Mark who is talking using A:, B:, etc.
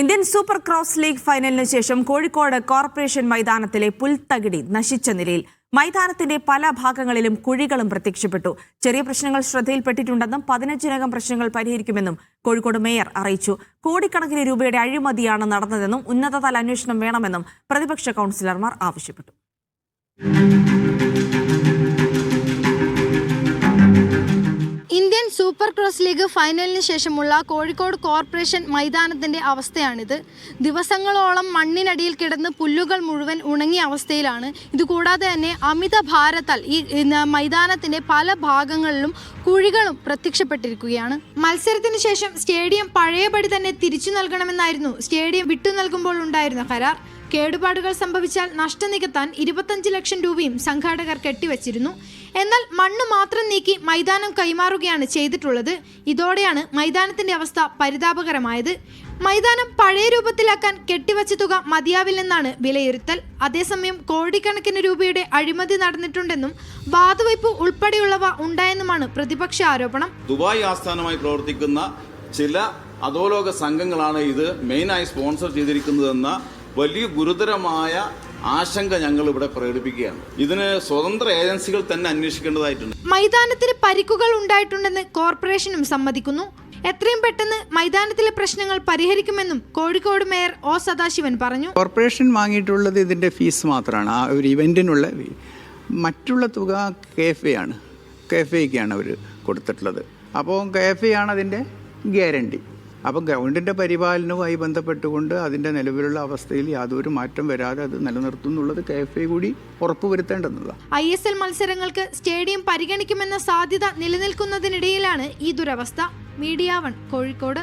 A: Indian super cross league ഫൈനലിനു ശേഷം Kozhikode corporation മൈതാനത്തിലെ പുൽത്തകിടി നശിച്ച നിലയിൽ മൈതാനത്തിന്റെ പല ഭാഗങ്ങളിലും കുഴികളും പ്രത്യക്ഷപ്പെട്ടു. ചെറിയ പ്രശ്നങ്ങൾ ശ്രദ്ധയിൽപ്പെട്ടിട്ടുണ്ടെന്നും പതിനഞ്ചിനകം പ്രശ്നങ്ങൾ പരിഹരിക്കുമെന്നും കോഴിക്കോട് മേയർ അറിയിച്ചു. കോടിക്കണക്കിന് രൂപയുടെ അഴിമതിയാണ് നടന്നതെന്നും ഉന്നതതല അന്വേഷണം വേണമെന്നും പ്രതിപക്ഷ കൗൺസിലർമാർ ആവശ്യപ്പെട്ടു.
B: ക്രോസ് ലീഗ് ഫൈനലിന് ശേഷമുള്ള കോഴിക്കോട് കോർപ്പറേഷൻ മൈതാനത്തിന്റെ അവസ്ഥയാണിത്. ദിവസങ്ങളോളം മണ്ണിനടിയിൽ കിടന്ന് പുല്ലുകൾ മുഴുവൻ ഉണങ്ങിയ അവസ്ഥയിലാണ്. ഇതുകൂടാതെ തന്നെ അമിത ഭാരത്താൽ ഈ മൈതാനത്തിന്റെ പല ഭാഗങ്ങളിലും കുഴികളും പ്രത്യക്ഷപ്പെട്ടിരിക്കുകയാണ്. മത്സരത്തിന് ശേഷം സ്റ്റേഡിയം പഴയപടി തന്നെ തിരിച്ചു നൽകണമെന്നായിരുന്നു. സ്റ്റേഡിയം വിട്ടു നൽകുമ്പോൾ ഉണ്ടായിരുന്ന കരാർ. കേടുപാടുകൾ സംഭവിച്ചാൽ നഷ്ടം നികത്താൻ ഇരുപത്തഞ്ച് ലക്ഷം രൂപയും സംഘാടകർ കെട്ടിവച്ചിരുന്നു. എന്നാൽ മണ്ണ് മാത്രം നീക്കി മൈതാനം കൈമാറുകയാണ് ചെയ്തിട്ടുള്ളത്. ഇതോടെയാണ് മൈതാനത്തിന്റെ അവസ്ഥ പരിതാപകരമായത്. മൈതാനം പഴയ രൂപത്തിലാക്കാൻ കെട്ടിവച്ച തുക മതിയാവില്ലെന്നാണ് വിലയിരുത്തൽ. അതേസമയം കോടിക്കണക്കിന് രൂപയുടെ അഴിമതി നടന്നിട്ടുണ്ടെന്നും വാതുവയ്പ് ഉൾപ്പെടെയുള്ളവ ഉണ്ടായെന്നുമാണ് പ്രതിപക്ഷ ആരോപണം.
C: ദുബായ് ആസ്ഥാനമായി പ്രവർത്തിക്കുന്ന ചില അധോലോക സംഘങ്ങളാണ് ഇത് മെയിനായി സ്പോൺസർ ചെയ്തിരിക്കുന്നതെന്ന വലിയ ഗുരുതരമായ ആശങ്ക ഞങ്ങൾ ഇവിടെ പ്രകടിപ്പിക്കുകയാണ്. ഇതിന് സ്വതന്ത്ര ഏജൻസികൾ തന്നെ അന്വേഷിക്കേണ്ടതായിട്ടുണ്ട്.
B: മൈതാനത്തിന് പരിക്കുകൾ ഉണ്ടായിട്ടുണ്ടെന്ന് കോർപ്പറേഷനും സമ്മതിക്കുന്നു. എത്രയും പെട്ടെന്ന് മൈതാനത്തിലെ പ്രശ്നങ്ങൾ പരിഹരിക്കുമെന്നും കോഴിക്കോട് മേയർ ഒ സദാശിവൻ പറഞ്ഞു.
D: കോർപ്പറേഷൻ വാങ്ങിയിട്ടുള്ളത് ഇതിന്റെ ഫീസ് മാത്രമാണ്. ആ ഒരു ഇവന്റിനുള്ള മറ്റുള്ള തുക കെ എഫ് എ ആണ്. കെ എഫ് എക്കാണ് അവർ കൊടുത്തിട്ടുള്ളത്. അപ്പോൾ കെ എഫ് എ ആണ് അതിന്റെ ഗ്യാരണ്ടി. അപ്പോൾ ഗവൺമെന്റിന്റെ പരിപാലനവുമായി ബന്ധപ്പെട്ടുകൊണ്ട് അതിന്റെ നിലവിലുള്ള അവസ്ഥയിൽ യാതൊരു മാറ്റം വരാതെ അത് നിലനിർത്തുന്നുള്ളത് കെ എഫ് ഐ കൂടി ഉറപ്പുവരുത്തേണ്ടതാണ്
B: ഐ എസ് എൽ മത്സരങ്ങൾക്ക് സ്റ്റേഡിയം പരിഗണിക്കുമെന്ന സാധ്യത നിലനിൽക്കുന്നതിനിടയിലാണ് ഈ ദുരവസ്ഥ. Media one Kozhikode.